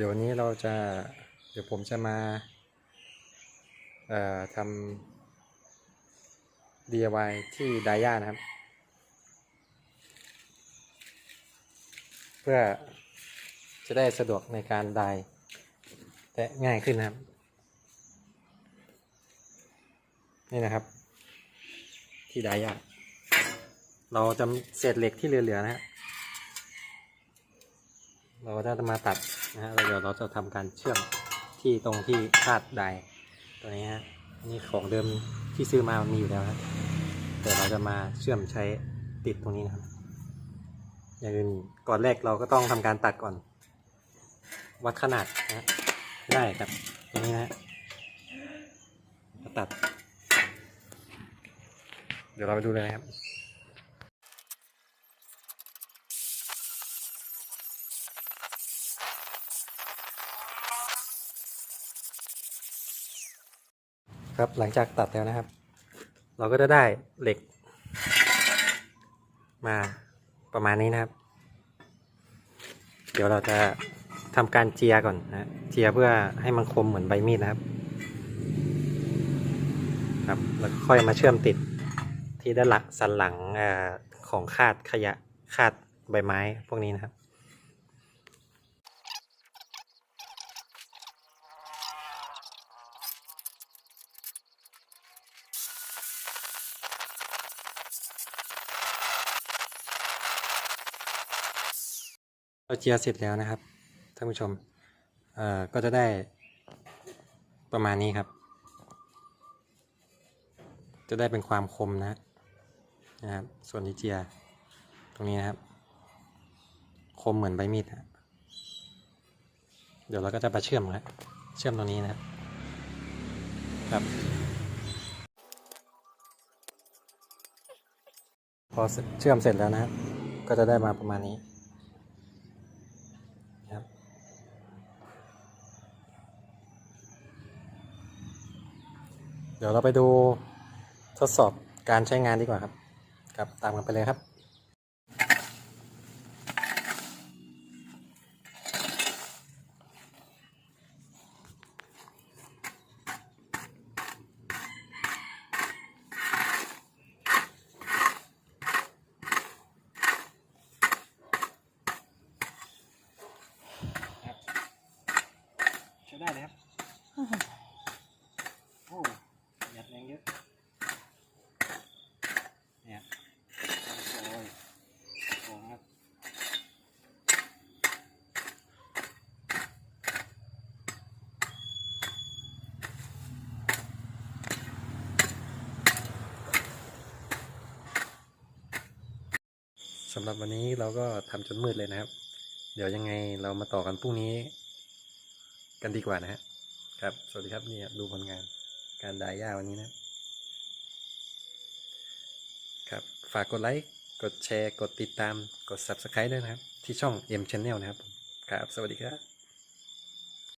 เดี๋ยวนี้เราจะเดี๋ยวผมจะมาทำ DIY ที่ไดย่านะครับ เพื่อจะได้สะดวกในการไดและง่ายขึ้นนะครับ นี่นะครับ ที่ไดย่าเราจะเศษเหล็กที่เหลือๆนะฮะ เราจะมาตัดนะฮะแล้วเดี๋ยวเราจะทำการเชื่อมที่ตรงที่คาดไดตัวนี้ฮะนี่ของเดิมที่ซื้อมามันมีอยู่แล้วนะแต่เราจะมาเชื่อมใช้ติดตรงนี้นะครับอย่างอื่นก่อนแรกเราก็ต้องทำการตัดก่อน วัดขนาดนะได้ครับตรงนี้นะฮะตัด เดี๋ยวเราไปดูเลยนะครับ ครับหลังจากตัดแล้วนะครับ เราก็จะได้เหล็ก มาประมาณนี้นะครับ เดี๋ยวเราจะทำการเจียก่อนนะเจียเพื่อให้มันคมเหมือนใบมีดนะครับ ครับแล้วค่อยมาเชื่อมติดที่ด้านหลังสันหลังอของคาดขยะคาดใบไม้พวกนี้นะครับ เราเจียเสร็จแล้วนะครับท่านผู้ชมเอ่อก็จะได้ประมาณนี้ครับ จะได้เป็นความคมนะนะครับส่วนที่เจียตรงนี้นะครับ คมเหมือนใบมีดนะเดี๋ยวเราก็จะมาเชื่อมครับเชื่อมตรงนี้นะครับครับพอเชื่อมเสร็จแล้วนะครับ ก็จะได้มาประมาณนี้ ครับ เดี๋ยวเราไปดูทดสอบการใช้งานดีกว่าครับ ครับตามกันไปเลยครับได้เลยครับ โอ้ยัดแรงเยอะ เนี่ยโอ้ยโอ้ครับ สำหรับวันนี้เราก็ทำจนมืดเลยนะครับ เดี๋ยวยังไงเรามาต่อกันพรุ่งนี้ กันดีกว่านะฮะครับ สวัสดีครับนี่ดูผลงานการดายย่าวันนี้นะครับ ฝากกดไลค์ กดแชร์ กดติดตาม กด Subscribe ด้วยนะครับ ที่ช่อง M Channel นะครับ ครับ สวัสดีครับ